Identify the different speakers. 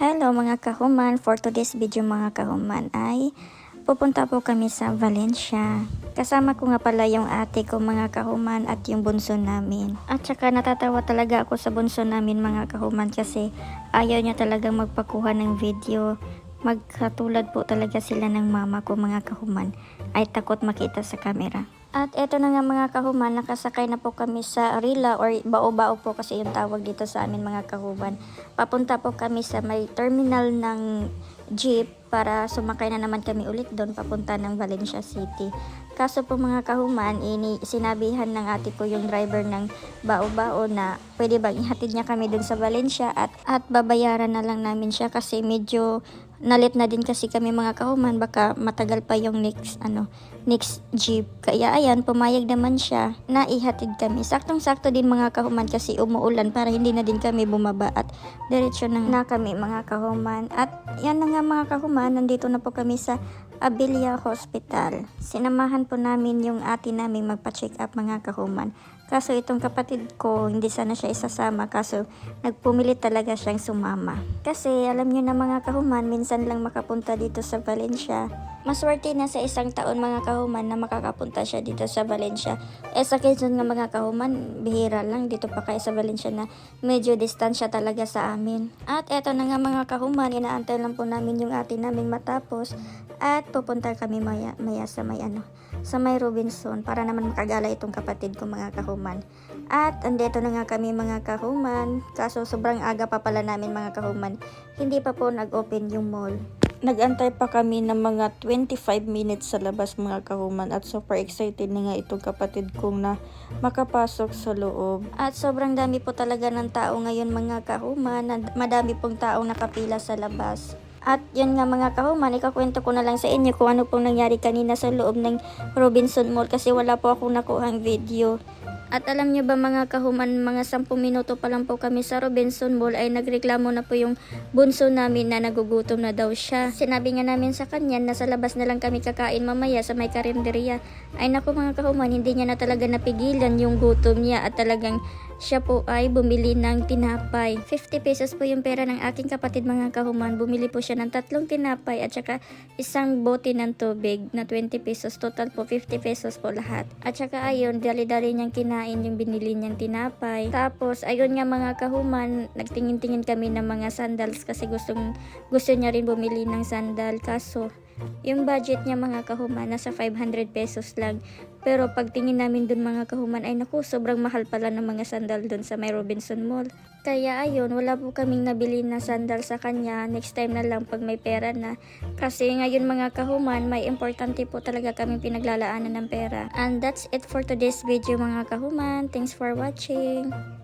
Speaker 1: Hello mga kahuman, for today's video mga kahuman ay pupunta po kami sa Valencia. Kasama ko nga pala yung ate ko mga kahuman at yung bunso namin. At saka natatawa talaga ako sa bunso namin mga kahuman kasi ayaw niya talagang magpakuha ng video. Magkatulad po talaga sila ng mama ko mga kahuman ay takot makita sa camera. At eto na nga mga kahuman, nakasakay na po kami sa Arila or Bao-Bao po kasi yung tawag dito sa amin mga kahuman. Papunta po kami sa may terminal ng jeep para sumakay na naman kami ulit doon papunta ng Valencia City. Kaso po mga kahuman, ini sinabihan ng ate ko yung driver ng Bao-Bao na pwede bang ihatid niya kami doon sa Valencia at, at babayaran na lang namin siya kasi medyo nalit na din kasi kami mga kahuman baka matagal pa yung next ano next jeep kaya ayan pumayag naman siya na ihatid kami saktong sakto din mga kahuman kasi umuulan para hindi na din kami bumaba at diretso na, na kami mga kahuman at yan na nga mga kahuman nandito na po kami sa Abilia Hospital sinamahan po namin yung ate namin magpa-check up mga kahuman Kaso itong kapatid ko, hindi sana siya isasama. Kaso nagpumilit talaga siyang sumama. Kasi alam niyo na mga kahuman, minsan lang makapunta dito sa Valencia. Maswerte na sa isang taon mga kahuman na makakapunta siya dito sa Valencia. Eh sa Quezon nga mga kahuman, bihira lang dito pa kaya sa Valencia na medyo distansya talaga sa amin. At eto na nga mga kahuman, inaantay lang po namin yung ate namin matapos at pupunta kami maya, maya sa may ano, sa may Robinson para naman makagala itong kapatid ko mga kahuman. At andito na nga kami mga kahuman, kaso sobrang aga pa pala namin mga kahuman, hindi pa po nag-open yung mall. Nagantay pa kami ng mga 25 minutes sa labas mga kahuman at super excited na nga itong kapatid kong na makapasok sa loob. At sobrang dami po talaga ng tao ngayon mga kahuman, madami pong taong nakapila sa labas. At yun nga mga kahuman, ikakwento ko na lang sa inyo kung ano pong nangyari kanina sa loob ng Robinson Mall kasi wala po akong nakuhang video. At alam nyo ba mga kahuman, mga 10 minuto pa lang po kami sa Robinson Mall ay nagreklamo na po yung bunso namin na nagugutom na daw siya. Sinabi nga namin sa kanya na sa labas na lang kami kakain mamaya sa may karinderya. Ay naku mga kahuman, hindi niya na talaga napigilan yung gutom niya at talagang siya po ay bumili ng tinapay. 50 pesos po yung pera ng aking kapatid mga kahuman. Bumili po siya ng tatlong tinapay at saka isang bote ng tubig na 20 pesos. Total po 50 pesos po lahat. At saka ayun, dali-dali niyang kinain yung binili niyang tinapay. Tapos ayun nga mga kahuman, nagtingin-tingin kami ng mga sandals kasi gustong, gusto niya rin bumili ng sandal. Kaso yung budget niya mga kahuman, nasa 500 pesos lang. Pero pagtingin namin dun mga kahuman, ay naku, sobrang mahal pala ng mga sandal dun sa may Robinson Mall. Kaya ayun, wala po kaming nabili na sandal sa kanya. Next time na lang pag may pera na. Kasi ngayon mga kahuman, may importante po talaga kaming pinaglalaanan ng pera. And that's it for today's video mga kahuman. Thanks for watching.